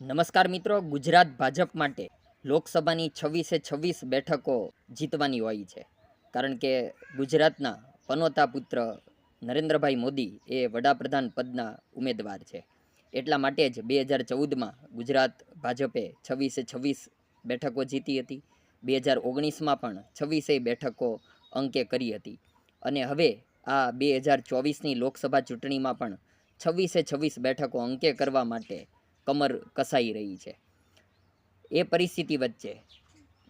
નમસ્કાર મિત્રો, ગુજરાત ભાજપ માટે લોકસભાની છવ્વીસે છવ્વીસ બેઠકો જીતવાની હોય છે. કારણ કે ગુજરાતના પનોતા પુત્ર નરેન્દ્રભાઈ મોદી એ વડાપ્રધાન પદના ઉમેદવાર છે. એટલા માટે જ બે હજાર ચૌદમાં ગુજરાત ભાજપે છવ્વીસે છવ્વીસ બેઠકો જીતી હતી. બે હજાર ઓગણીસમાં પણ છવ્વીસે બેઠકો અંકે કરી હતી. અને હવે આ બે હજાર ચોવીસની લોકસભા ચૂંટણીમાં પણ છવ્વીસે છવ્વીસ બેઠકો અંકે કરવા માટે કમર કસાઈ રહી છે. એ પરિસ્થિતિ વચ્ચે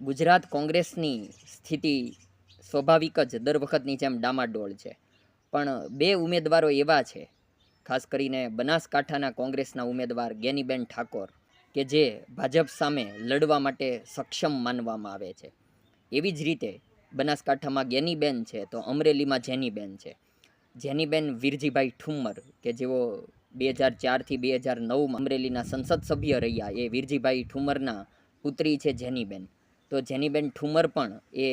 ગુજરાત કોંગ્રેસની સ્થિતિ સ્વાભાવિક જ દર વખતની જેમ ડામાડોળ છે. પણ બે ઉમેદવારો એવા છે, ખાસ કરીને બનાસકાંઠાના કોંગ્રેસના ઉમેદવાર ગેનીબેન ઠાકોર, કે જે ભાજપ સામે લડવા માટે સક્ષમ માનવામાં આવે છે. એવી જ રીતે બનાસકાંઠામાં ગેનીબેન છે તો અમરેલીમાં જેનીબેન છે. જેનીબેન વીરજીભાઈ ઠુમ્મર, કે જેઓ બે હજાર ચારથી બે હજાર નવમાં અમરેલીના સંસદ સભ્ય રહ્યા એ વીરજીભાઈ ઠુમરના પુત્રી છે જેનીબેન. તો જેનીબેન ઠુમર પણ એ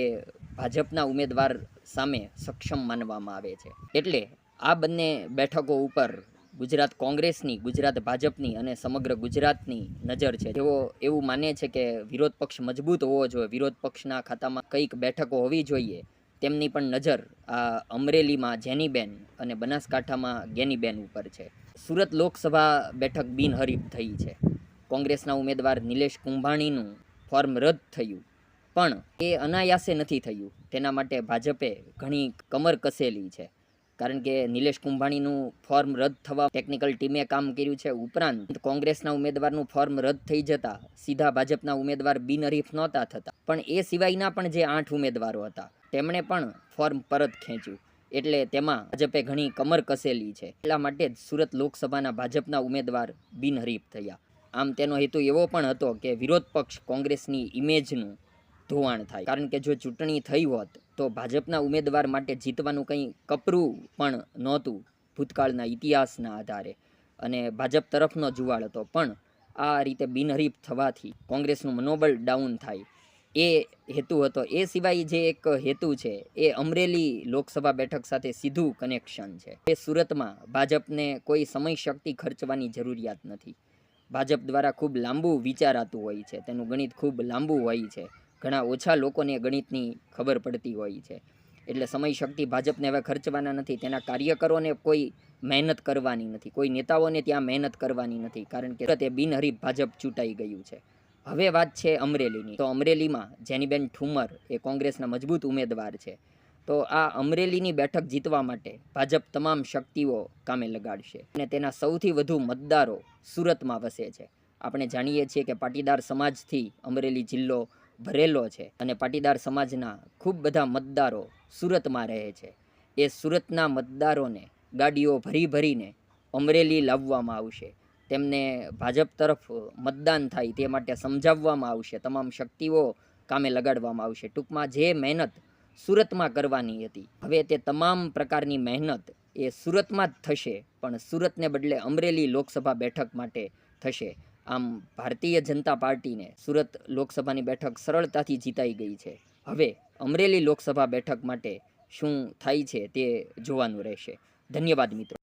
ભાજપના ઉમેદવાર સામે સક્ષમ માનવામાં આવે છે. એટલે આ બંને બેઠકો ઉપર ગુજરાત કોંગ્રેસની, ગુજરાત ભાજપની અને સમગ્ર ગુજરાતની નજર છે. તેઓ એવું માને છે કે વિરોધ પક્ષ મજબૂત હોવો જોઈએ. વિરોધ પક્ષના ખાતામાં કંઈક બેઠકો હોવી જોઈએ. તેમની પણ નજર આ અમરેલીમાં જેનીબેન અને બનાસકાંઠામાં ગેનીબેન ઉપર છે. સુરત લોકસભા બેઠક બિનહરીફ થઈ છે. કોંગ્રેસના ઉમેદવાર નિલેશ કુંભાણીનું ફોર્મ રદ થયું. પણ એ અનાયાસે નથી થયું. તેના માટે ભાજપે ઘણી કમર કસેલી છે. કારણ કે નિલેશ કુંભાણીનું ફોર્મ રદ થવા ટેકનિકલ ટીમે કામ કર્યું છે ઉપરાંત કોંગ્રેસના ઉમેદવારનું ફોર્મ રદ થઈ જતા સીધા ભાજપના ઉમેદવાર બિનહરીફ નહોતા થતા. પણ એ સિવાયના પણ જે આઠ ઉમેદવારો હતા, તેમણે પણ ફોર્મ પરત ખેંચ્યું. એટલે તેમાં ભાજપે ઘણી કમર કસેલી છે. એટલા માટે જ સુરત લોકસભાના ભાજપના ઉમેદવાર બિનહરીફ થયા. આમ તેનો હેતુ એવો પણ હતો કે વિરોધ પક્ષ કોંગ્રેસની ઇમેજનું ધોવાણ થાય. કારણ કે જો ચૂંટણી થઈ હોત તો ભાજપના ઉમેદવાર માટે જીતવાનું કંઈ કપરું પણ નહોતું ભૂતકાળના ઇતિહાસના આધારે. અને ભાજપ તરફનો જુવાળ હતો પણ આ રીતે બિનહરીફ થવાથી કોંગ્રેસનું મનોબળ ડાઉન થાય. એ હેતુ હતો. એ સિવાય જે એક હેતુ છે, એ અમરેલી લોકસભા બેઠક સાથે સીધું કનેક્શન છે. એ સુરતમાં ભાજપને કોઈ સમય શક્તિ ખર્ચવાની જરૂરિયાત નથી. ભાજપ દ્વારા ખૂબ લાંબુ વિચારાતું હોય છે. તેનું ગણિત ખૂબ લાંબુ હોય છે. ઘણા ઓછા લોકોને ગણિતની ખબર પડતી હોય છે. એટલે સમય શક્તિ ભાજપને હવે ખર્ચવાના નથી. તેના કાર્યકરોને કોઈ મહેનત કરવાની નથી. કોઈ નેતાઓને ત્યાં મહેનત કરવાની નથી. કારણ કે તે બિનહરીફ ભાજપ ચૂંટાઈ ગયું છે. હવે વાત છે અમરેલીની. તો અમરેલીમાં જેનીબેન ઠુમર એ કોંગ્રેસના મજબૂત ઉમેદવાર છે. તો આ અમરેલીની બેઠક જીતવા માટે ભાજપ તમામ શક્તિઓ કામે લગાડશે અને તેના સૌથી વધુ મતદારો સુરતમાં વસે છે. આપણે જાણીએ છીએ કે પાટીદાર સમાજથી અમરેલી જિલ્લો ભરેલો છે અને પાટીદાર સમાજના ખૂબ બધા મતદારો સુરતમાં રહે છે. એ સુરતના મતદારોને ગાડીઓ ભરી ભરીને અમરેલી લાવવામાં આવશે. તેમને ભાજપ તરફ મતદાન થાય તે માટે સમજાવવામાં આવશે. તમામ શક્તિઓ કામે લગાડવામાં આવશે. ટૂંકમાં જે મહેનત સુરતમાં કરવાની હતી, હવે તે તમામ પ્રકારની મહેનત એ સુરતમાં જ થશે, પણ સુરતને બદલે અમરેલી લોકસભા બેઠક માટે થશે. આમ ભારતીય જનતા પાર્ટીને સુરત લોકસભાની બેઠક સરળતાથી જીતાઈ ગઈ છે. હવે અમરેલી લોકસભા બેઠક માટે શું થાય છે તે જોવાનું રહેશે. ધન્યવાદ મિત્રો.